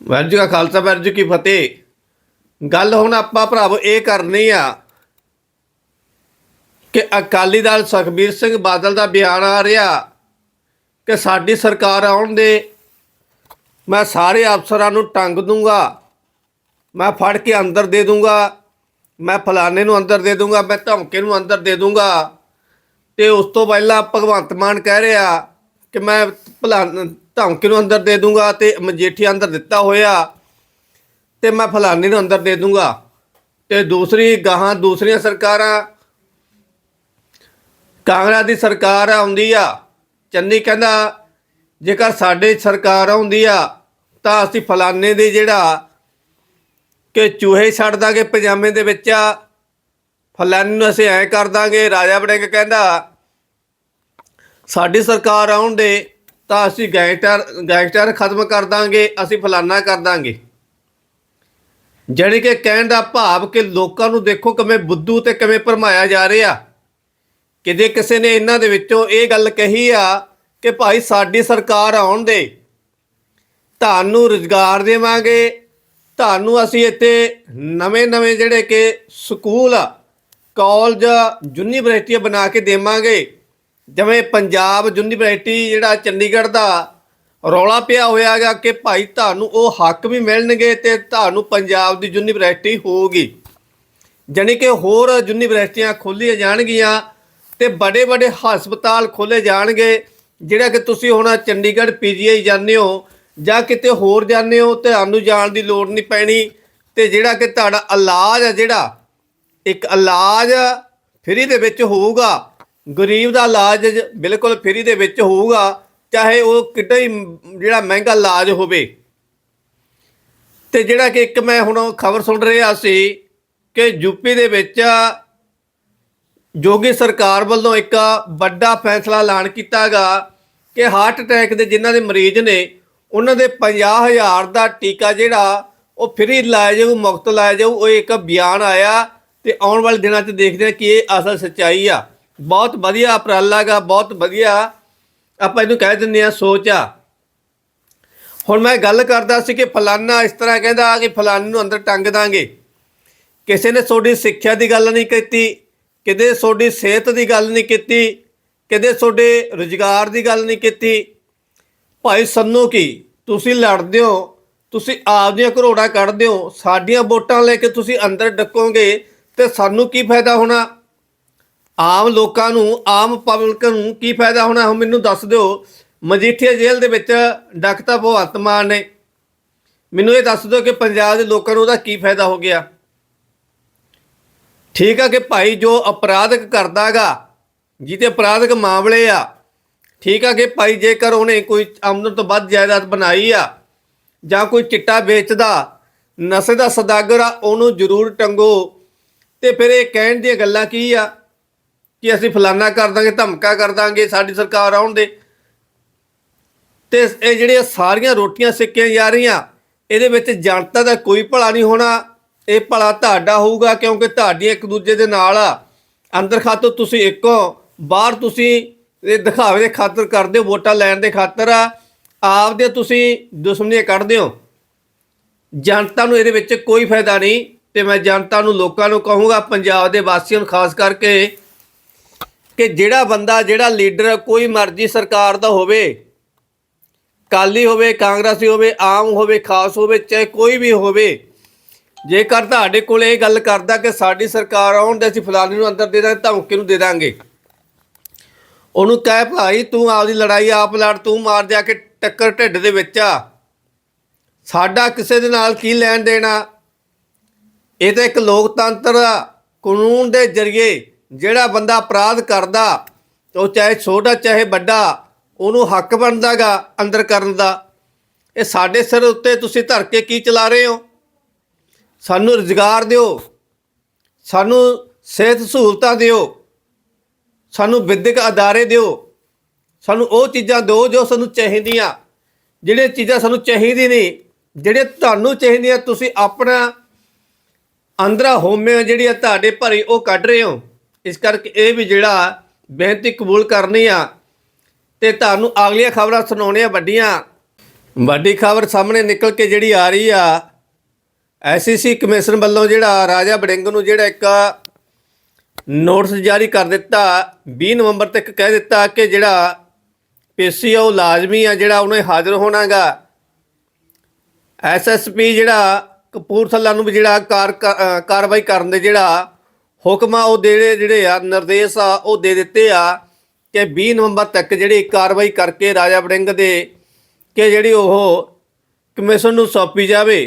ਵਾਹਿਗੁਰੂ ਜੀ ਕਾ ਖਾਲਸਾ ਵਾਹਿਗੁਰੂ ਜੀ ਕੀ ਫਤਿਹ। ਗੱਲ ਹੁਣ ਆਪਾਂ ਭਰਾਵੋ ਇਹ ਕਰਨੀ ਆ ਕਿ ਅਕਾਲੀ ਦਲ ਸੁਖਬੀਰ ਸਿੰਘ ਬਾਦਲ ਦਾ ਬਿਆਨ ਆ ਰਿਹਾ ਕਿ ਸਾਡੀ ਸਰਕਾਰ ਆਉਣ ਦੇ, ਮੈਂ ਸਾਰੇ ਅਫਸਰਾਂ ਨੂੰ ਟੰਗ ਦੂੰਗਾ, ਮੈਂ ਫੜ ਕੇ ਅੰਦਰ ਦੇ ਦੂੰਗਾ, ਮੈਂ ਫਲਾਣੇ ਨੂੰ ਅੰਦਰ ਦੇ ਦੂੰਗਾ, ਮੈਂ ਧਮਕੇ ਨੂੰ ਅੰਦਰ ਦੇ ਦੂੰਗਾ। ਤੇ ਉਸ ਤੋਂ ਪਹਿਲਾਂ ਭਗਵੰਤ ਮਾਨ ਕਹਿ ਰਿਹਾ ਕਿ ਮੈਂ ਭਲਾ ਧਮਕੀ ਨੂੰ ਅੰਦਰ ਦੇ ਦੂੰਗਾ ਤੇ ਮਜੀਠੀ ਅੰਦਰ ਦਿੱਤਾ ਹੋਇਆ ਤੇ ਮੈਂ ਫਲਾਣੇ ਨੂੰ ਅੰਦਰ ਦੇ ਦੂੰਗਾ। ਤੇ ਦੂਸਰੀ ਗਾਹਾਂ ਦੂਸਰੀਆਂ ਸਰਕਾਰਾਂ, ਕਾਂਗਰਸ ਦੀ ਸਰਕਾਰ ਆਉਂਦੀ ਆ। ਚੰਨੀ ਕਹਿੰਦਾ, ਜੇਕਰ ਸਾਡੇ ਸਰਕਾਰ ਆਉਂਦੀ ਆ, ਤਾਂ ਅਸੀਂ ਫਲਾਨੇ ਦੇ ਜਿਹੜਾ ਕਿ ਚੂਹੇ ਛੱਡ ਦਾਂਗੇ ਪਜਾਮੇ ਦੇ ਵਿੱਚ ਆ। ਫਲਾਣੇ ਨੂੰ ਅਸੀਂ ਐ ਕਰ ਦਾਂਗੇ, ਰਾਜਾ ਵੜਿੰਗ ਕਹਿੰਦਾ, ਸਾਡੀ ਸਰਕਾਰ ਆਉਣ ਦੇ ਤਾਂ ਅਸੀਂ ਗੈਂਗਸਟਰ ਗੈਂਗਸਟਰ ਖਤਮ ਕਰ ਦਾਂਗੇ, ਅਸੀਂ ਫਲਾਨਾ ਕਰ ਦਾਂਗੇ। ਜਾਣੀ ਕਿ ਕਹਿਣ ਦਾ ਭਾਵ ਕਿ ਲੋਕਾਂ ਨੂੰ ਦੇਖੋ ਕਿਵੇਂ ਬੁੱਧੂ ਤੇ ਕਿਵੇਂ ਭਰਮਾਇਆ ਜਾ ਰਿਹਾ। ਕਿਤੇ ਕਿਸੇ ਨੇ ਇਹਨਾਂ ਦੇ ਵਿੱਚੋਂ ਇਹ ਗੱਲ ਕਹੀ ਆ ਕਿ ਭਾਈ ਸਾਡੀ ਸਰਕਾਰ ਆਉਣ ਦੇ। ਤੁਹਾਨੂੰ ਰੁਜ਼ਗਾਰ ਦੇਵਾਂਗੇ, ਤੁਹਾਨੂੰ ਅਸੀਂ ਇੱਥੇ ਨਵੇਂ-ਨਵੇਂ ਜਿਹੜੇ ਕਿ ਸਕੂਲ ਆ, ਕਾਲਜ, ਯੂਨੀਵਰਸਿਟੀਆਂ ਬਣਾ ਕੇ ਦੇਵਾਂਗੇ। ਜਿਵੇਂ ਪੰਜਾਬ ਯੂਨੀਵਰਸਿਟੀ ਜਿਹੜਾ ਚੰਡੀਗੜ੍ਹ ਦਾ ਰੌਲਾ ਪਿਆ ਹੋਇਆਗਾ ਕਿ ਭਾਈ ਤੁਹਾਨੂੰ ਉਹ ਹੱਕ ਵੀ ਮਿਲਣਗੇ ਤੇ ਤੁਹਾਨੂੰ ਪੰਜਾਬ ਦੀ ਯੂਨੀਵਰਸਿਟੀ ਹੋਊਗੀ। ਜਾਣੀ ਕਿ ਹੋਰ ਯੂਨੀਵਰਸਿਟੀਆਂ ਖੋਲ੍ਹੀਆਂ ਜਾਣਗੀਆਂ ਤੇ ਬੜੇ ਬੜੇ ਹਸਪਤਾਲ ਖੋਲੇ ਜਾਣਗੇ, ਜਿਹੜਾ ਕਿ ਤੁਸੀਂ ਹੁਣ ਚੰਡੀਗੜ੍ਹ ਪੀਜੀਆਈ ਜਾਂਦੇ ਹੋ ਜਾਂ ਕਿਤੇ ਹੋਰ ਜਾਂਦੇ ਹੋ, ਤੁਹਾਨੂੰ ਜਾਣ ਦੀ ਲੋੜ ਨਹੀਂ ਪੈਣੀ ਤੇ ਜਿਹੜਾ ਕਿ ਤੁਹਾਡਾ ਇਲਾਜ ਹੈ ਜਿਹੜਾ, ਇੱਕ ਇਲਾਜ ਫ੍ਰੀ ਦੇ ਵਿੱਚ ਹੋਊਗਾ। ਗਰੀਬ ਦਾ ਇਲਾਜ ਬਿਲਕੁਲ ਫ੍ਰੀ ਦੇ ਵਿੱਚ ਹੋਊਗਾ, ਚਾਹੇ ਉਹ ਕਿੱਡਾ ਹੀ ਜਿਹੜਾ ਮਹਿੰਗਾ ਇਲਾਜ ਹੋਵੇ। ਤੇ ਜਿਹੜਾ ਕਿ ਇੱਕ ਮੈਂ ਹੁਣ ਖਬਰ ਸੁਣ ਰਿਹਾ ਸੀ ਕਿ ਯੂਪੀ ਦੇ ਵਿੱਚ ਜੋਗੀ ਸਰਕਾਰ ਵੱਲੋਂ ਇੱਕ ਵੱਡਾ ਫੈਸਲਾ ਐਲਾਨ ਕੀਤਾਗਾ ਕਿ ਹਾਰਟ ਅਟੈਕ ਦੇ ਜਿਨ੍ਹਾਂ ਦੇ ਮਰੀਜ਼ ਨੇ, ਉਹਨਾਂ ਦੇ 50000 ਦਾ ਟੀਕਾ ਜਿਹੜਾ, ਉਹ ਫ੍ਰੀ ਲਾਇਆ ਜਾਊ, ਮੁਫਤ ਲਾਇਆ ਜਾਊ, ਉਹ ਇੱਕ ਬਿਆਨ ਆਇਆ ਤੇ ਆਉਣ ਵਾਲੇ ਦਿਨਾਂ 'ਚ ਦੇਖਦੇ ਹਾਂ ਕਿ ਇਹ ਅਸਲ ਸੱਚਾਈ ਆ। ਬਹੁਤ ਵਧੀਆ ਉਪਰਾਲਾ ਗਾ ਬਹੁਤ ਵਧੀਆ। ਆਪਾਂ ਇਹਨੂੰ ਕਹਿ ਦਿੰਦੇ ਆ ਸੋਚ ਆ। ਹੁਣ ਮੈਂ ਗੱਲ ਕਰਦਾ ਸੀ ਕਿ ਫਲਾਨਾ ਇਸ ਤਰ੍ਹਾਂ ਕਹਿੰਦਾ ਕਿ ਫਲਾਨੇ ਨੂੰ ਅੰਦਰ ਟੰਗ ਦਾਂਗੇ। ਕਿਸੇ ਨੇ ਤੁਹਾਡੀ ਸਿੱਖਿਆ ਦੀ ਗੱਲ ਨਹੀਂ ਕੀਤੀ, ਕਿਤੇ ਤੁਹਾਡੀ ਸਿਹਤ ਦੀ ਗੱਲ ਨਹੀਂ ਕੀਤੀ, ਕਿਤੇ ਤੁਹਾਡੇ ਰੁਜ਼ਗਾਰ ਦੀ ਗੱਲ ਨਹੀਂ ਕੀਤੀ। ਭਾਈ ਸੰਨੋ ਕੀ, ਤੁਸੀਂ ਲੜਦੇ ਹੋ, ਤੁਸੀਂ ਆਪ ਦੀਆਂ ਕਰੋੜਾਂ ਕੱਢਦੇ ਹੋ, ਸਾਡੀਆਂ ਵੋਟਾਂ ਲੈ ਕੇ ਤੁਸੀਂ ਅੰਦਰ ਡੱਕੋਗੇ, ਤੇ ਸਾਨੂੰ ਕੀ ਫਾਇਦਾ ਹੋਣਾ? ਆਮ ਲੋਕਾਂ ਨੂੰ, ਆਮ ਪਬਲਿਕ ਨੂੰ ਕੀ ਫਾਇਦਾ ਹੋਣਾ, ਹੁਣ ਮੈਨੂੰ ਦੱਸ ਦਿਓ। ਮਜੀਠੀਆ ਜੇਲ੍ਹ ਦੇ ਵਿੱਚ ਡਾਕਟਰ ਭਗਵੰਤ ਮਾਨ ਨੇ। ਮੈਨੂੰ ਇਹ ਦੱਸ ਦਿਓ ਕਿ ਪੰਜਾਬ ਦੇ ਲੋਕਾਂ ਨੂੰ ਉਹਦਾ ਕੀ ਫਾਇਦਾ ਹੋ ਗਿਆ। ਠੀਕ ਆ ਕਿ ਭਾਈ ਜੋ ਅਪਰਾਧਕ ਕਰਦਾਗਾ ਜਿਹਦੇ ਅਪਰਾਧਕ ਮਾਮਲੇ ਆ, ਠੀਕ ਆ ਕਿ ਭਾਈ ਜੇਕਰ ਉਹਨੇ ਕੋਈ ਆਮਦਨ ਤੋਂ ਵੱਧ ਜਾਇਦਾਦ ਬਣਾਈ ਆ, ਜਾਂ ਕੋਈ ਚਿੱਟਾ ਵੇਚਦਾ, ਨਸ਼ੇ ਦਾ ਸਦਾਗਰ ਆ, ਉਹਨੂੰ ਜ਼ਰੂਰ ਟੰਗੋ। ਤੇ ਫਿਰ ਇਹ ਕਹਿਣ ਦੀਆਂ ਗੱਲਾਂ ਕੀ ਆ? ਕਿ ਅਸੀਂ ਫਲਾਨਾ ਕਰ ਦਾਂਗੇ, ਧਮਕਾ ਕਰ ਦਾਂਗੇ, ਸਾਡੀ ਸਰਕਾਰ ਆਉਣ ਦੇ। ਤੇ ਇਹ ਜਿਹੜੀਆਂ ਸਾਰੀਆਂ ਰੋਟੀਆਂ ਸਿੱਕੀਆਂ ਜਾ ਰਹੀਆਂ, ਇਹਦੇ ਵਿੱਚ ਜਨਤਾ ਦਾ ਕੋਈ ਭਲਾ ਨਹੀਂ ਹੋਣਾ। ਇਹ ਭਲਾ ਤੁਹਾਡਾ ਹੋਊਗਾ, ਕਿਉਂਕਿ ਤੁਹਾਡੀ ਇੱਕ ਦੂਜੇ ਦੇ ਨਾਲ ਆ। ਅੰਦਰ ਖਾਤੋਂ ਤੁਸੀਂ ਇੱਕੋ ਬਾਹਰ ਤੁਸੀਂ ਇਹ ਦਿਖਾਵੇ ਦੇ ਖਾਤਰ ਕਰਦੇ ਹੋ, ਵੋਟਾਂ ਲੈਣ ਦੇ ਖਾਤਰ ਆ। ਆਪਦੇ ਤੁਸੀਂ ਦੁਸ਼ਮਣੀਆਂ ਕੱਢਦੇ ਹੋ। ਜਨਤਾ ਨੂੰ ਇਹਦੇ ਵਿੱਚ ਕੋਈ ਫਾਇਦਾ ਨਹੀਂ, ਤੇ ਮੈਂ ਜਨਤਾ ਨੂੰ, ਲੋਕਾਂ ਨੂੰ ਕਹੂੰਗਾ, ਪੰਜਾਬ ਦੇ ਵਾਸੀਆਂ ਨੂੰ, ਖਾਸ ਕਰਕੇ ਕਿ ਜਿਹੜਾ ਬੰਦਾ, ਜਿਹੜਾ ਲੀਡਰ ਕੋਈ ਮਰਜ਼ੀ ਸਰਕਾਰ ਦਾ ਹੋਵੇ ਕਾਲੀ ਹੋਵੇ, ਕਾਂਗਰਸੀ ਹੋਵੇ, ਆਮ ਹੋਵੇ, ਖਾਸ ਹੋਵੇ, ਚਾਹੇ ਕੋਈ ਵੀ ਹੋਵੇ, ਜੇਕਰ ਤੁਹਾਡੇ ਕੋਲ ਇਹ ਗੱਲ ਕਰਦਾ ਕਿ ਸਾਡੀ ਸਰਕਾਰ ਆਉਣ ਦੇ ਅਸੀਂ ਫਲਾਣੇ ਨੂੰ ਅੰਦਰ ਦੇ ਦਾਂਗੇ, ਧਮਕੀ ਨੂੰ ਦੇ ਦਾਂਗੇ। ਉਹਨੂੰ ਕਹਿ ਭਾਈ, ਤੂੰ ਆਪਦੀ ਲੜਾਈ ਆਪ ਲੜ, ਤੂੰ ਮਾਰ ਜਾ ਕੇ ਟੱਕਰ ਢਿੱਡ ਦੇ ਵਿੱਚ ਆ। ਸਾਡਾ ਕਿਸੇ ਦੇ ਨਾਲ ਕੀ ਲੈਣ ਦੇਣਾ ਇਹ ਤਾਂ ਇੱਕ ਲੋਕਤੰਤਰ ਕਾਨੂੰਨ ਦੇ ਜ਼ਰੀਏ ਜਿਹੜਾ ਬੰਦਾ ਅਪਰਾਧ ਕਰਦਾ, ਉਹ ਚਾਹੇ ਛੋਟਾ, ਚਾਹੇ ਵੱਡਾ, ਉਹਨੂੰ ਹੱਕ ਬਣਦਾਗਾ ਅੰਦਰ ਕਰਨ ਦਾ। ਇਹ ਸਾਡੇ ਸਿਰ ਉੱਤੇ ਤੁਸੀਂ ਧਰ ਕੇ ਕੀ ਚਲਾ ਰਹੇ ਹੋ? ਸਾਨੂੰ ਰੁਜ਼ਗਾਰ ਦਿਓ। ਸਾਨੂੰ ਸਿਹਤ ਸਹੂਲਤਾਂ ਦਿਓ। ਸਾਨੂੰ ਵਿਦਿਅਕ ਅਦਾਰੇ ਦਿਓ। ਸਾਨੂੰ ਉਹ ਚੀਜ਼ਾਂ ਦਿਓ ਜੋ ਸਾਨੂੰ ਚਾਹੀਦੀਆਂ। ਜਿਹੜੀਆਂ ਚੀਜ਼ਾਂ ਸਾਨੂੰ ਚਾਹੀਦੀ ਨਹੀਂ ਜਿਹੜੇ ਤੁਹਾਨੂੰ ਚਾਹੀਦੀਆਂ, ਤੁਸੀਂ ਆਪਣਾ ਅੰਦਰਾ ਹੋਮੇ ਜਿਹੜੀਆਂ ਤੁਹਾਡੇ ਭਰੀ ਉਹ ਕੱਢ ਰਹੇ ਹੋ। ਇਸ ਕਰਕੇ ਇਹ ਵੀ ਜਿਹੜਾ ਬੇਨਤੀ ਕਬੂਲ ਕਰਨੀ ਆ ਤੇ ਤੁਹਾਨੂੰ ਅਗਲੀਆਂ ਖਬਰਾਂ ਸੁਣਾਉਣੀਆਂ ਵੱਡੀਆਂ। ਵੱਡੀ ਖਬਰ ਸਾਹਮਣੇ ਨਿਕਲ ਕੇ ਜਿਹੜੀ ਆ ਰਹੀ ਆ ਐਸਸੀਸੀ ਕਮਿਸ਼ਨ ਵੱਲੋਂ ਜਿਹੜਾ ਰਾਜਾ ਬੜਿੰਗ ਨੂੰ ਜਿਹੜਾ ਇੱਕ ਨੋਟਿਸ ਜਾਰੀ ਕਰ ਦਿੱਤਾ 20 ਨਵੰਬਰ ਤੱਕ ਕਹਿ ਦਿੱਤਾ ਕਿ ਜਿਹੜਾ ਪੇਸ਼ੀ ਆ ਉਹ ਲਾਜ਼ਮੀ ਆ ਜਿਹੜਾ ਉਹਨੇ ਹਾਜ਼ਰ ਹੋਣਾਗਾ। ਐਸਐਸਪੀ ਜਿਹੜਾ ਕਪੂਰਥਲਾ ਨੂੰ ਵੀ ਜਿਹੜਾ ਕਾਰ ਅ, ਕਾਰਵਾਈ ਕਰਨ ਦੇ ਜਿਹੜਾ ਹੁਕਮ ਆ, ਉਹ ਦੇ ਜਿਹੜੇ ਆ, ਨਿਰਦੇਸ਼ ਆ, ਉਹ ਦੇ ਦਿੱਤੇ ਆ ਕਿ 20 ਨਵੰਬਰ ਤੱਕ ਜਿਹੜੀ ਕਾਰਵਾਈ ਕਰਕੇ ਰਾਜਾ ਵੜਿੰਗ ਦੇ ਕਿ ਜਿਹੜੀ ਉਹ ਕਮਿਸ਼ਨ ਨੂੰ ਸੌਂਪੀ ਜਾਵੇ,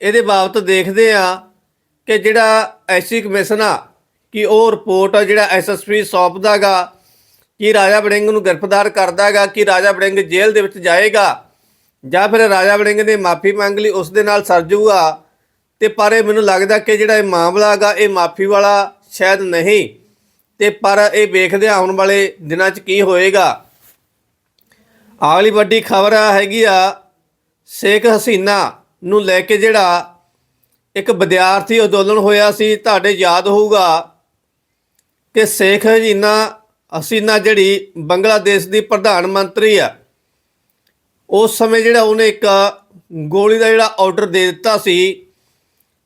ਇਹਦੇ ਬਾਬਤ ਦੇਖਦੇ ਆ ਕਿ ਜਿਹੜਾ ਐਸੀ ਕਮਿਸ਼ਨ ਆ, ਕਿ ਉਹ ਰਿਪੋਰਟ ਆ ਜਿਹੜਾ ਐਸਐਸਪੀ ਸੌਂਪਦਾਗਾ, ਕਿ ਰਾਜਾ ਵੜਿੰਗ ਨੂੰ ਗ੍ਰਿਫਤਾਰ ਕਰਦਾਗਾ, ਕਿ ਰਾਜਾ ਵੜਿੰਗ ਜੇਲ੍ਹ ਦੇ ਵਿੱਚ ਜਾਏਗਾ, ਜਾਂ ਫਿਰ ਰਾਜਾ ਵੜਿੰਗ ਨੇ ਮਾਫੀ ਮੰਗ ਲਈ, ਉਸ ਦੇ ਨਾਲ ਸਰ ਜਾਊਗਾ ਤੇ ਪਰ ਇਹ ਮੈਨੂੰ ਲੱਗਦਾ ਕਿ ਜਿਹੜਾ ਇਹ ਮਾਮਲਾ ਹੈਗਾ, ਇਹ ਮਾਫੀ ਵਾਲਾ ਸ਼ਾਇਦ ਨਹੀਂ। ਤੇ ਪਰ ਇਹ ਵੇਖਦੇ ਆਉਣ ਵਾਲੇ ਦਿਨਾਂ 'ਚ ਕੀ ਹੋਏਗਾ। ਅਗਲੀ ਵੱਡੀ ਖਬਰ ਹੈਗੀ ਆ, ਸ਼ੇਖ ਹਸੀਨਾ ਨੂੰ ਲੈ ਕੇ ਜਿਹੜਾ ਇੱਕ ਵਿਦਿਆਰਥੀ ਅੰਦੋਲਨ ਹੋਇਆ ਸੀ, ਤੁਹਾਡੇ ਯਾਦ ਹੋਊਗਾ ਕਿ ਸ਼ੇਖ ਹਸੀਨਾ ਹਸੀਨਾ ਜਿਹੜੀ ਬੰਗਲਾਦੇਸ਼ ਦੀ ਪ੍ਰਧਾਨ ਮੰਤਰੀ ਆ, ਉਸ ਸਮੇਂ ਜਿਹੜਾ ਉਹਨੇ ਇੱਕ ਗੋਲੀ ਦਾ ਜਿਹੜਾ ਆਰਡਰ ਦੇ ਦਿੱਤਾ ਸੀ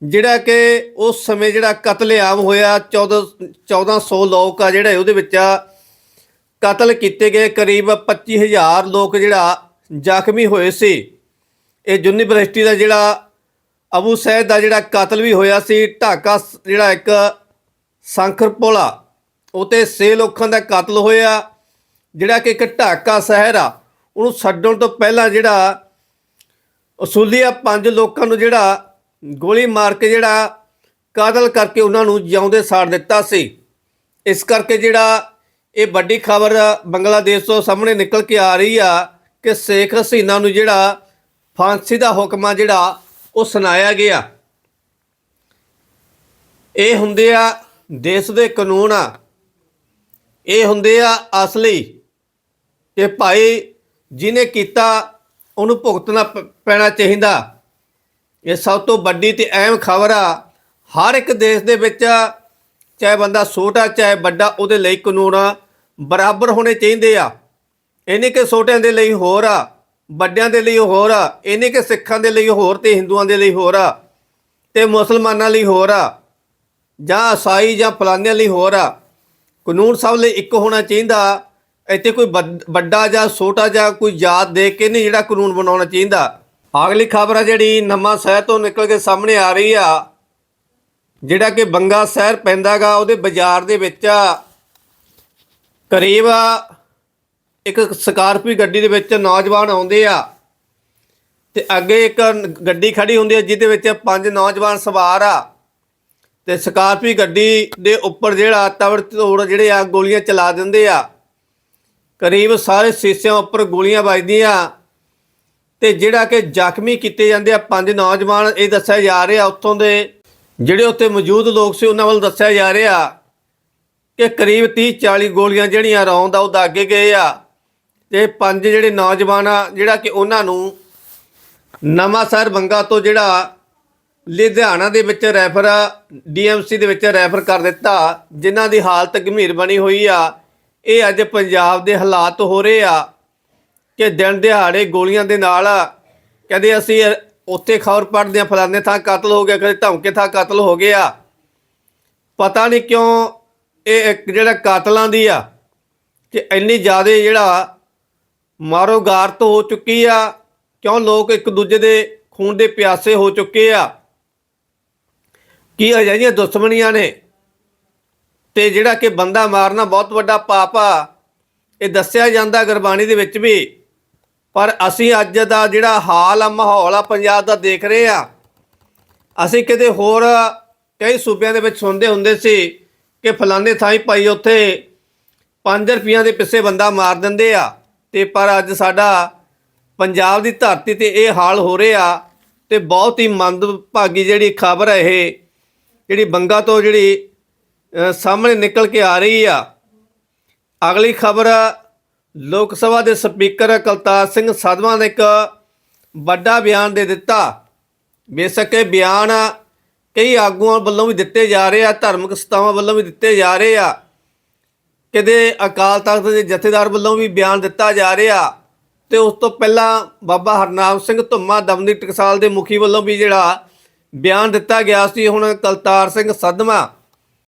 ਜਿਹੜਾ ਕਿ ਉਸ ਸਮੇਂ ਜਿਹੜਾ ਕਤਲੇਆਮ ਹੋਇਆ 14 1400 ਲੋਕ ਆ ਜਿਹੜਾ ਉਹਦੇ ਵਿੱਚ ਕਤਲ ਕੀਤੇ ਗਏ। ਕਰੀਬ 25000 ਲੋਕ ਜਿਹੜਾ ਜ਼ਖਮੀ ਹੋਏ ਸੀ। ਇਹ ਯੂਨੀਵਰਸਿਟੀ ਦਾ ਜਿਹੜਾ ਅਬੂ ਸੈਦ ਦਾ ਜਿਹੜਾ ਕਤਲ ਵੀ ਹੋਇਆ ਸੀ, ਢਾਕਾ ਜਿਹੜਾ ਇੱਕ ਸੰਖਰਪੋਲਾ ਉਤੇ 6 ਲੋਕਾਂ ਦਾ ਕਤਲ ਹੋਇਆ। ਜਿਹੜਾ ਕਿ ਇੱਕ ਢਾਕਾ ਸ਼ਹਿਰ ਆ, ਉਹਨੂੰ ਛੱਡਣ ਤੋਂ ਪਹਿਲਾਂ ਜਿਹੜਾ ਅਸੂਲੀਆ ਪੰਜ ਲੋਕਾਂ ਨੂੰ ਜਿਹੜਾ ਗੋਲੀ ਮਾਰ ਕੇ ਜਿਹੜਾ ਕਤਲ ਕਰਕੇ ਉਹਨਾਂ ਨੂੰ ਜਿਉਂਦੇ ਸਾੜ ਦਿੱਤਾ ਸੀ। ਇਸ ਕਰਕੇ ਜਿਹੜਾ ਇਹ ਵੱਡੀ ਖਬਰ ਬੰਗਲਾਦੇਸ਼ ਤੋਂ ਸਾਹਮਣੇ ਨਿਕਲ ਕੇ ਆ ਰਹੀ ਆ ਕਿ ਸ਼ੇਖ ਹਸੀਨਾ ਨੂੰ ਜਿਹੜਾ ਫਾਂਸੀ ਦਾ ਹੁਕਮ ਆ ਜਿਹੜਾ ਉਹ ਸੁਣਾਇਆ ਗਿਆ। ਇਹ ਹੁੰਦੇ ਆ ਦੇਸ਼ ਦੇ ਕਾਨੂੰਨ ਆ। ਇਹ ਹੁੰਦੇ ਆ ਅਸਲੀ ਕਿ ਭਾਈ ਜਿਹਨੇ ਕੀਤਾ ਉਹਨੂੰ ਭੁਗਤਣਾ ਪੈਣਾ ਚਾਹੀਦਾ। ਇਹ ਸਭ ਤੋਂ ਵੱਡੀ ਤੇ ਅਹਿਮ ਖਬਰ ਆ। ਹਰ ਇੱਕ ਦੇਸ਼ ਦੇ ਵਿੱਚ ਚਾਹੇ ਬੰਦਾ ਛੋਟਾ, ਚਾਹੇ ਵੱਡਾ, ਉਹਦੇ ਲਈ ਕਾਨੂੰਨ ਬਰਾਬਰ ਹੋਣੇ ਚਾਹੀਦੇ ਆ। ਇਹਨੇ ਕਿ ਛੋਟਿਆਂ ਦੇ ਲਈ ਹੋਰ ਆ, ਵੱਡਿਆਂ ਦੇ ਲਈ ਹੋਰ ਆ ਇਹਨੇ ਕਿ ਸਿੱਖਾਂ ਦੇ ਲਈ ਹੋਰ ਤੇ ਹਿੰਦੂਆਂ ਦੇ ਲਈ ਹੋਰ ਆ, ਤੇ ਮੁਸਲਮਾਨਾਂ ਲਈ ਹੋਰ ਆ, ਜਾਂ ਈਸਾਈ ਜਾਂ ਫਲਾਨਿਆਂ ਲਈ ਹੋਰ ਆ। ਕਾਨੂੰਨ ਸਭ ਲਈ ਇੱਕ ਹੋਣਾ ਚਾਹੀਦਾ। ਇੱਥੇ ਕੋਈ ਵੱਡ- ਵੱਡਾ ਜਾਂ ਛੋਟਾ ਜਾਂ ਕੋਈ ਯਾਦ ਦੇ ਕੇ ਨਹੀਂ ਜਿਹੜਾ ਕਾਨੂੰਨ ਬਣਾਉਣਾ ਚਾਹੀਦਾ। ਅਗਲੀ ਖਬਰ ਆ ਜਿਹੜੀ ਨਵਾਂ ਸ਼ਹਿਰ ਤੋਂ ਨਿਕਲ ਕੇ ਸਾਹਮਣੇ ਆ ਰਹੀ ਆ। ਜਿਹੜਾ ਕਿ ਬੰਗਾ ਸ਼ਹਿਰ ਪੈਂਦਾਗਾ, ਉਹਦੇ ਬਾਜ਼ਾਰ ਦੇ ਵਿੱਚ ਕਰੀਬ ਇੱਕ ਸਕਾਰਪੀ ਗੱਡੀ ਦੇ ਵਿੱਚ ਨੌਜਵਾਨ ਆਉਂਦੇ ਆ। ਤੇ ਅੱਗੇ ਇੱਕ ਗੱਡੀ ਖੜੀ ਹੁੰਦੀ ਹੈ ਜਿਹਦੇ ਵਿੱਚ ਪੰਜ ਨੌਜਵਾਨ ਸਵਾਰ ਆ। ਤੇ ਸਕਾਰਪੀ ਗੱਡੀ ਦੇ ਉੱਪਰ ਜਿਹੜਾ ਤਵੜ ਤੋੜ ਜਿਹੜੇ ਆ, ਗੋਲੀਆਂ ਚਲਾ ਦਿੰਦੇ ਆ। ਕਰੀਬ ਸਾਰੇ ਸ਼ੀਸ਼ਿਆਂ ਉੱਪਰ ਗੋਲੀਆਂ ਵੱਜਦੀਆਂ। ਤੇ ਜਿਹੜਾ ਕਿ ਜ਼ਖਮੀ ਕੀਤੇ ਜਾਂਦੇ ਆ ਪੰਜ ਨੌਜਵਾਨ, ਇਹ ਦੱਸਿਆ ਜਾ ਰਿਹਾ ਉੱਥੋਂ ਦੇ ਜਿਹੜੇ ਉੱਥੇ ਮੌਜੂਦ ਲੋਕ ਸੀ, ਉਹਨਾਂ ਵੱਲ ਦੱਸਿਆ ਜਾ ਰਿਹਾ ਕਿ ਕਰੀਬ 30 40 ਗੋਲੀਆਂ ਜਿਹੜੀਆਂ ਰੌਂਦ ਆ, ਉਹ ਦਾਗੇ ਗਏ ਆ। ਤੇ ਪੰਜ ਜਿਹੜੇ ਨੌਜਵਾਨ ਆ, ਜਿਹੜਾ ਕਿ ਉਹਨਾਂ ਨੂੰ ਨਵਾਂ ਸ਼ਹਿਰ ਬੰਗਾ ਤੋਂ ਜਿਹੜਾ ਲੁਧਿਆਣਾ ਦੇ ਵਿੱਚ ਰੈਫਰ ਡੀਐਮਸੀ ਦੇ ਵਿੱਚ ਰੈਫਰ ਕਰ ਦਿੱਤਾ, ਜਿਨ੍ਹਾਂ ਦੀ ਹਾਲਤ ਗੰਭੀਰ ਬਣੀ ਹੋਈ ਆ। ਇਹ ਅੱਜ ਪੰਜਾਬ ਦੇ ਹਾਲਾਤ ਹੋ ਰਹੇ ਆ। ਕਿ ਦਿਨ ਦਿਹਾੜੇ ਗੋਲੀਆਂ ਦੇ ਨਾਲ ਕਹਿੰਦੇ ਅਸੀਂ ਉੱਥੇ ਖਬਰ ਪੜ੍ਹਦੇ ਆ ਫਲਾਣੇ ਥਾਂ ਕਤਲ ਹੋ ਗਿਆ ਕਦੇ ਧਮਕੇ ਥਾਂ ਕਤਲ ਹੋ ਗਿਆ ਪਤਾ ਨਹੀਂ ਕਿਉਂ ਇਹ ਇੱਕ ਜਿਹੜਾ ਕਾਤਲਾਂ ਦੀ ਆ ਕਿ ਇੰਨੀ ਜ਼ਿਆਦਾ ਜਿਹੜਾ ਮਾਰੋ ਗਾਰਤ ਹੋ ਚੁੱਕੀ ਆ। ਕਿਉਂ ਲੋਕ ਇੱਕ ਦੂਜੇ ਦੇ ਖੂਨ ਦੇ ਪਿਆਸੇ ਹੋ ਚੁੱਕੇ ਆ। ਕੀ ਅਜਿਹੀਆਂ ਦੁਸ਼ਮਣੀਆਂ ਨੇ? ਤੇ ਜਿਹੜਾ ਕਿ ਬੰਦਾ ਮਾਰਨਾ ਬਹੁਤ ਵੱਡਾ ਪਾਪ ਆ। ਇਹ ਦੱਸਿਆ ਜਾਂਦਾ ਗੁਰਬਾਣੀ ਦੇ ਵਿੱਚ ਵੀ ਪਰ ਅਸੀਂ ਅੱਜ ਦਾ ਜਿਹੜਾ ਹਾਲ ਆ, ਮਾਹੌਲ ਆ, ਪੰਜਾਬ ਦਾ ਦੇਖ ਰਹੇ ਆ। ਅਸੀਂ ਕਿਤੇ ਹੋਰ ਕਈ ਸੂਬਿਆਂ ਦੇ ਵਿੱਚ ਸੁਣਦੇ ਹੁੰਦੇ ਸੀ ਕਿ ਫਲਾਣੇ ਥਾਈ ਭਾਈ ਉੱਥੇ 5 ਰੁਪਈਆਂ ਦੇ ਪਿੱਛੇ ਬੰਦਾ ਮਾਰ ਦਿੰਦੇ ਆ। ਤੇ ਪਰ ਅੱਜ ਸਾਡਾ ਪੰਜਾਬ ਦੀ ਧਰਤੀ ਤੇ ਇਹ ਹਾਲ ਹੋ ਰਿਹਾ ਤੇ ਬਹੁਤ ਹੀ ਮੰਦਭਾਗੀ ਜਿਹੜੀ ਖਬਰ ਹੈ ਇਹ, ਜਿਹੜੀ ਬੰਗਾ ਤੋਂ ਜਿਹੜੀ ਸਾਹਮਣੇ ਨਿਕਲ ਕੇ ਆ ਰਹੀ ਆ। ਅਗਲੀ ਖਬਰ ਲੋਕ ਸਭਾ ਦੇ ਸਪੀਕਰ ਕਲਤਾਰ ਸਿੰਘ ਸਾਧਵਾਂ ਨੇ ਇੱਕ ਵੱਡਾ ਬਿਆਨ ਦੇ ਦਿੱਤਾ। ਬੇਸ਼ੱਕ ਇਹ ਬਿਆਨ ਕਈ ਆਗੂਆਂ ਵੱਲੋਂ ਵੀ ਦਿੱਤੇ ਜਾ ਰਹੇ ਆ, ਧਾਰਮਿਕ ਸੰਸਥਾਵਾਂ ਵੱਲੋਂ ਵੀ ਦਿੱਤੇ ਜਾ ਰਹੇ ਆ। ਕਿਤੇ ਅਕਾਲ ਤਖਤ ਦੇ ਜਥੇਦਾਰ ਵੱਲੋਂ ਵੀ ਬਿਆਨ ਦਿੱਤਾ ਜਾ ਰਿਹਾ ਤੇ ਉਸ ਤੋਂ ਪਹਿਲਾਂ ਬਾਬਾ ਹਰਨਾਮ ਸਿੰਘ ਧੁੰਮਾ ਦਮਨੀ ਟਕਸਾਲ ਦੇ ਮੁਖੀ ਵੱਲੋਂ ਵੀ ਜਿਹੜਾ ਬਿਆਨ ਦਿੱਤਾ ਗਿਆ ਸੀ, ਹੁਣ ਕਲਤਾਰ ਸਿੰਘ ਸਦਮਾ